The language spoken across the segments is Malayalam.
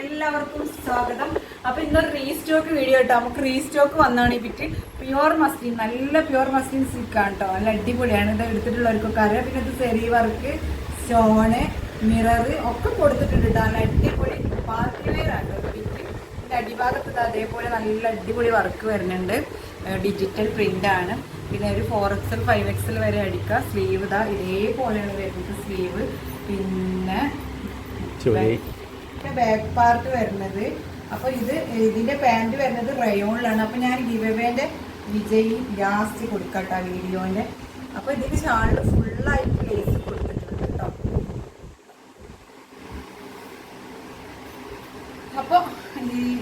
എല്ലാവർക്കും സ്വാഗതം. അപ്പൊ ഇന്നൊരു റീസ്റ്റോക്ക് വീഡിയോ കേട്ടോ നമുക്ക് റീസ്റ്റോക്ക് വന്നാണ് ഈ ബിറ്റ് പ്യുവർ മസ്ലിൻ നല്ല പ്യുവർ മസ്ലിൻ സിൽക്കാണ് കേട്ടോ നല്ല അടിപൊളിയാണ്. ഇത് എടുത്തിട്ടുള്ളവർക്കൊക്കെ അറിയാം. പിന്നെ ഇത് സെറി വർക്ക് സ്റ്റോണ് മിറർ ഒക്കെ കൊടുത്തിട്ടുണ്ട് കേട്ടോ നല്ല അടിപൊളി പാർട്ടി വെയർ ആണ് കേട്ടോ ബിറ്റ് അടിഭാഗത്ത് അതേപോലെ നല്ല അടിപൊളി വർക്ക് വരുന്നുണ്ട്. ഡിജിറ്റൽ പ്രിന്റ് ആണ്. പിന്നെ ഒരു ഫോർ എക്സൽ ഫൈവ് എക്സൽ വരെ അടിക്കുക. സ്ലീവ് ഇതാ ഇതേപോലെയാണ് വരുന്നത്. സ്ലീവ് പിന്നെ ചുരി ബാക്ക് പാർട്ട് വരുന്നത്. അപ്പൊ ഇത് ഇതിന്റെ പാന്റ് വരുന്നത് റയോണിലാണ് അപ്പൊ ഞാൻ ഗിവേന്റെ വിജയ് ലാസ്റ്റ് കൊടുക്കട്ടെ വീഡിയോന്റെ. അപ്പൊ ഇതിന് ഷാളിൽ ഫുള്ളായിട്ട് ലേസ് കൊടുത്തിട്ടുണ്ട് കേട്ടോ. അപ്പൊ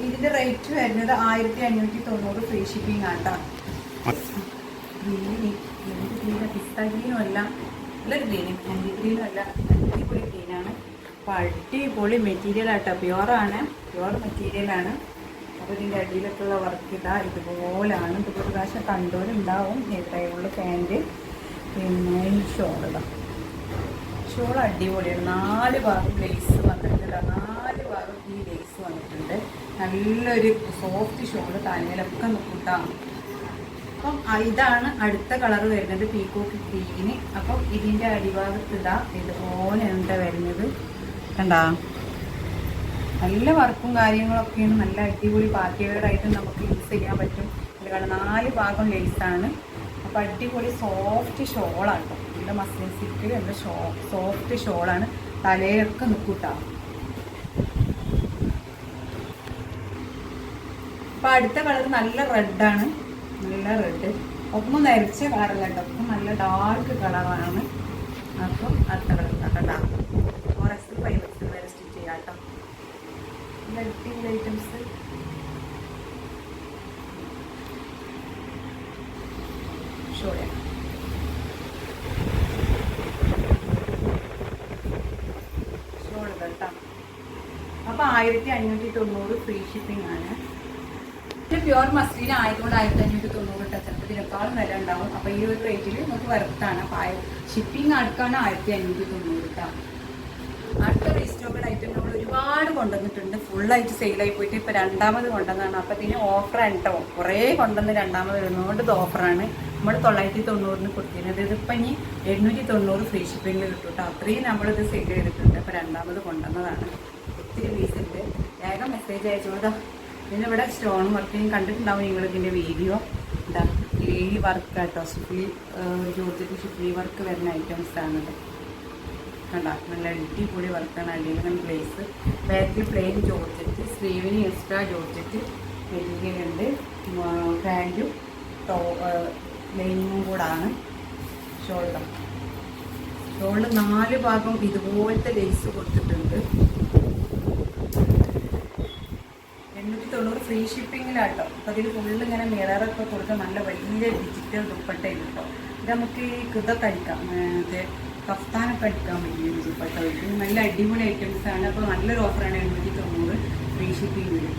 ഇതിന്റെ റേറ്റ് വരുന്നത് ആയിരത്തി അഞ്ഞൂറ്റി തൊണ്ണൂറ് ഫ്രീ ഷിപ്പിംഗ് ആട്ടാ ഗ്രീന് പിസ്ത അല്ല നല്ലൊരു ഗ്രീനും അല്ല അടിപൊളി ഗ്രീനാണ് അപ്പോൾ അടിപൊളി മെറ്റീരിയൽ ആട്ടോ പ്യുവറാണ് പ്യുവർ മെറ്റീരിയലാണ് അപ്പോൾ ഇതിന്റെ അടിയിലൊക്കെയുള്ള വർക്ക് ഇതാ. ഇതുപോലാണ്. ഇതുപോലെ പ്രാവശ്യം കണ്ടോലുണ്ടാവും ഇവിടെയുള്ള പാന്റ് പിന്നെ ഈ ഷോൾ അടിപൊളിയാണ്. നാല് ഭാഗം ലേസ് വന്നിട്ടുണ്ട്. നാല് ഭാഗം ഈ ലേസ് വന്നിട്ടുണ്ട്. നല്ലൊരു സോഫ്റ്റ് ഷോൾ തലയിലൊക്കെ നിൽക്കൂട്ടാ അപ്പം ഇതാണ് അടുത്ത കളർ വരുന്നത്. പീക്കോക്ക് ഗ്രീന് അപ്പം ഇതിന്റെ അടിഭാഗത്ത് ഇതാ. ഇതുപോലെ എന്താ വരുന്നത്? കണ്ടാ? നല്ല വർക്കും കാര്യങ്ങളൊക്കെയാണ്. നല്ല അടിപൊളി പാർട്ടി നമുക്ക് യൂസ് ചെയ്യാൻ പറ്റും. കാരണം നാല് ഭാഗം ലേസാണ് അപ്പം അടിപൊളി സോഫ്റ്റ് ഷോളാണ് കേട്ടോ നല്ല മസ്ലിൻ സിൽക്കിൽ നല്ല ഷോ സോഫ്റ്റ് ഷോളാണ് തലയൊക്കെ നിൽക്കൂട്ടാ അപ്പം അടുത്ത കളർ നല്ല റെഡാണ് നല്ല റെഡ് ഒപ്പം നരച്ച കളറല്ല കേട്ടോ ഒപ്പം നല്ല ഡാർക്ക് കളറാണ് അപ്പം അടുത്ത കളർ കണ്ട ഫോർ എക്സ് ഫൈവ് എക്സ് വരെ സ്റ്റിച്ച് ചെയ്യാം കേട്ടോ അടിപൊളി ഐറ്റംസ് അപ്പൊ ആയിരത്തി അഞ്ഞൂറ്റി തൊണ്ണൂറ് ഫ്രീ ഷിപ്പിംഗ് ആണ്. ഇത് പ്യുവർ മസ്ലിൻ ആയതുകൊണ്ട് ആയിരത്തി അഞ്ഞൂറ്റി തൊണ്ണൂറ് ടച്ചപ്പ് ഇതിനേക്കാളും വില ഉണ്ടാവും. അപ്പൊ ഈ ഒരു റേറ്റിൽ നമുക്ക് വർത്താണ് അപ്പോൾ ഷിപ്പിംഗ് അടുക്കാണ് ആയിരത്തി അഞ്ഞൂറ്റി തൊണ്ണൂറ് കേട്ടോ അടുത്ത റീസ്റ്റോക്കഡ് ഐറ്റം നമ്മൾ ഒരുപാട് കൊണ്ടുവന്നിട്ടുണ്ട്. ഫുള്ളായിട്ട് സെയിലായി പോയിട്ട് ഇപ്പോൾ രണ്ടാമത് കൊണ്ടുവന്നതാണ്. അപ്പോൾ ഇതിന് ഓഫറാണ് കേട്ടോ കുറേ കൊണ്ടുവന്ന് രണ്ടാമത് വരുന്നതുകൊണ്ട് ഇത് ഓഫറാണ് നമ്മൾ തൊള്ളായിരത്തി തൊണ്ണൂറിന് കൊടുത്തിരുന്നത് ഇതിപ്പോൾ ഇനി എണ്ണൂറ്റി തൊണ്ണൂറ് ഫ്രീ ഷിപ്പിംഗിൽ കിട്ടും കേട്ടോ അത്രയും നമ്മളിത് സെയിൽ ചെയ്തിട്ടുണ്ട്. അപ്പോൾ രണ്ടാമത് കൊണ്ടുവന്നതാണ്. ഒത്തിരി പീസ് ഉണ്ട്. വേഗം മെസ്സേജ് അയച്ചോതാ പിന്നെ ഇവിടെ സ്റ്റോൺ വർക്കിങ് കണ്ടിട്ടുണ്ടാവും നിങ്ങൾ ഇതിന്റെ വീഡിയോ എന്താ ഈ വർക്ക് കേട്ടോ ഷിഫ്ലി ജോർജറ്റ് ഷിഫ്ലി വർക്ക് വരുന്ന ഐറ്റംസ് ആണത് കണ്ട. നല്ല അടിപൊളി വർക്കാണ് അടിയിലും പ്ലേസ് ബാക്കിൽ പ്ലെയിൻ ജോർജറ്റ് സ്ലീവിന് എക്സ്ട്രാ ജോർജറ്റ് മെറ്റീരിയൽ ഉണ്ട് പാന്റും ടോ ലൈനിങ്ങും കൂടാണ്. ഷോൾഡർ. ഷോൾഡർ നാല് ഭാഗം ഇതുപോലത്തെ ലേസ് കൊടുത്തിട്ടുണ്ട്. എണ്ണൂറ്റി തൊണ്ണൂറ് ഫ്രീ ഷിപ്പിങ്ങിലാട്ടോ അപ്പോൾ അതിൽ ഫുള്ള് ഇങ്ങനെ മിററൊക്കെ കൊടുത്ത് നല്ല വലിയ ഡിജിറ്റൽ ദുപ്പട്ടയിൽ കേട്ടോ ഇത് നമുക്ക് ഈ കൃത മറ്റേ കഫ്താനൊക്കെ അടിക്കാൻ പറ്റിയ ദുപ്പട്ട ഇത് നല്ല അടിപൊളി ഐറ്റംസ് ആണ്. അപ്പോൾ നല്ലൊരു ഓഫറാണ് എണ്ണൂറ്റി തൊണ്ണൂറ് ഫ്രീ ഷിപ്പിംഗ് വരും.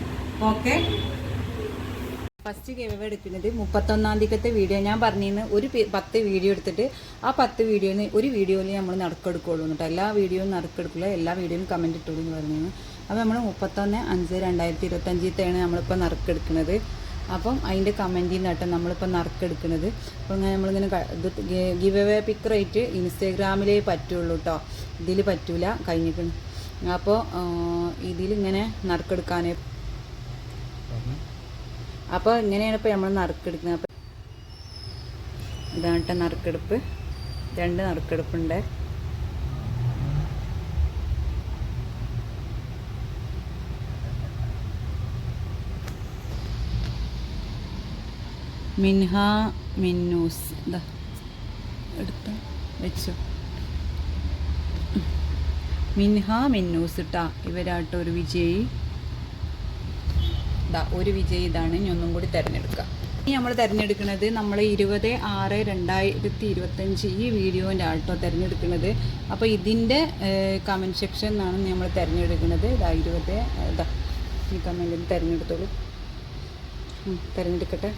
ഓക്കെ ഫസ്റ്റ് ഗിവ് എടുക്കുന്നത് മുപ്പത്തൊന്നാം തീയതിക്കത്തെ വീഡിയോ ഞാൻ പറഞ്ഞിരുന്നു ഒരു പത്ത് വീഡിയോ എടുത്തിട്ട് ആ പത്ത് വീഡിയോന് ഒരു വീഡിയോയിൽ നമ്മൾ നറുക്കെടുക്കുള്ളൂ എന്നിട്ട് എല്ലാ വീഡിയോയും നറുക്കെടുക്കില്ല എല്ലാ വീഡിയോയും കമന്റ് ഇട്ടോളൂ എന്ന് പറഞ്ഞിരുന്നു. അപ്പോൾ നമ്മൾ മുപ്പത്തൊന്ന് അഞ്ച് രണ്ടായിരത്തി ഇരുപത്തഞ്ചിത്തെയാണ് നമ്മളിപ്പോൾ നറുക്കെടുക്കുന്നത്. അപ്പം അതിന്റെ കമന്റിൽ നിന്നാട്ടോ നമ്മളിപ്പോൾ നറുക്കെടുക്കുന്നത് അപ്പോൾ ഇങ്ങനെ നമ്മളിങ്ങനെ ഗിവ് അവേ പിക്ക് റേറ്റ് ഇൻസ്റ്റാഗ്രാമിലേ പറ്റുള്ളൂ കേട്ടോ ഇതിൽ പറ്റൂല. കഴിഞ്ഞിട്ട്. അപ്പോൾ ഇതിലിങ്ങനെ നറുക്കെടുക്കാനേ അപ്പോൾ ഇങ്ങനെയാണ് ഇപ്പോൾ നമ്മൾ നറുക്കെടുക്കുന്നത് അപ്പോൾ ഇതാണ് നറുക്കെടുപ്പ്. രണ്ട് നറുക്കെടുപ്പുണ്ട്. മിൻഹ മിന്നൂസ്. ഇതാ എടുത്ത വെച്ചു. മിൻഹ മിന്നൂസ് ഇട്ടാ ഇവരാട്ടോ ഒരു വിജയി. ഇതാ ഒരു വിജയി ഇതാണ്. ഇനി ഒന്നും കൂടി തിരഞ്ഞെടുക്കാം. ഇനി നമ്മൾ തിരഞ്ഞെടുക്കുന്നത് നമ്മൾ ഇരുപത് ആറ് രണ്ടായിരത്തി ഇരുപത്തഞ്ച് ഈ വീഡിയോന്റെ ആട്ടോ തിരഞ്ഞെടുക്കുന്നത് അപ്പോൾ ഇതിന്റെ കമന്റ് സെക്ഷൻ എന്നാണ് നമ്മൾ തിരഞ്ഞെടുക്കുന്നത് ഇതാ ഇരുപത് ഇതാ ഈ കമന്റിൽ തിരഞ്ഞെടുത്തോളൂ. തിരഞ്ഞെടുക്കട്ടെ.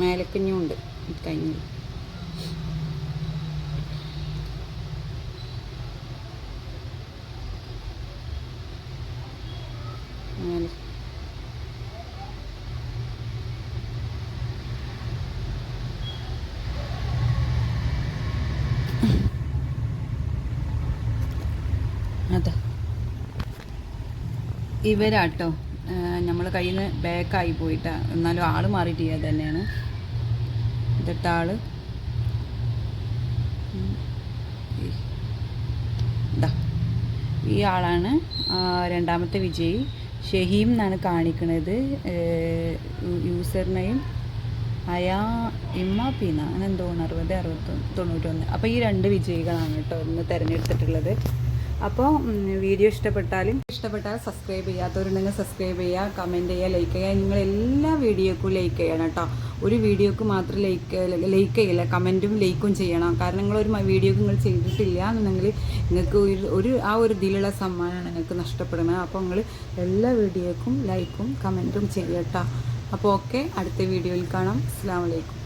മേലക്കുഞ്ഞുണ്ട്. കഞ്ഞി അതാ. ഇവരാട്ടോ. നമ്മൾ കയ്യിൽ നിന്ന് ബേക്കായി പോയിട്ടാണ് എന്നാലും ആൾ മാറിയിട്ട് ചെയ്യാതന്നെയാണ് തന്നെയാണ്. ആൾ ഉം. ഈ- ആളാണ് രണ്ടാമത്തെ വിജയി. ഷഹീം എന്നാണ് കാണിക്കുന്നത് യൂസർ നെയിം അയാ ഇമ്മ പീന. അങ്ങനെ എന്തോ അറുപത് അറുപത്തൊന്ന് തൊണ്ണൂറ്റൊന്ന്. അപ്പോൾ ഈ രണ്ട് വിജയികളാണ് കേട്ടോ ഇന്ന് തിരഞ്ഞെടുത്തിട്ടുള്ളത്. അപ്പോൾ വീഡിയോ ഇഷ്ടപ്പെട്ടാലും ഇഷ്ടപ്പെട്ടാൽ സബ്സ്ക്രൈബ് ചെയ്യാത്തവരുണ്ടെങ്കിൽ സബ്സ്ക്രൈബ് ചെയ്യുക കമന്റ് ചെയ്യുക ലൈക്ക് ചെയ്യുക. നിങ്ങൾ എല്ലാ വീഡിയോക്കും ലൈക്ക് ചെയ്യണം കേട്ടോ. ഒരു വീഡിയോക്ക് മാത്രം ലൈക്ക് ലൈക്ക് ചെയ്യില്ല. കമന്റും ലൈക്കും ചെയ്യണം. കാരണം നിങ്ങളൊരു വീഡിയോക്ക് നിങ്ങൾ ചെയ്തിട്ടില്ല എന്നുണ്ടെങ്കിൽ നിങ്ങൾക്ക് ഒരു ഒരു ആ ഒരു ഇതിലുള്ള സമ്മാനമാണ് നിങ്ങൾക്ക് നഷ്ടപ്പെടുന്നത്. അപ്പോൾ നിങ്ങൾ എല്ലാ വീഡിയോക്കും ലൈക്കും കമന്റും ചെയ്യട്ടോ അപ്പോൾ ഓക്കെ അടുത്ത വീഡിയോയിൽ കാണാം. അസ്സാം വലൈക്കും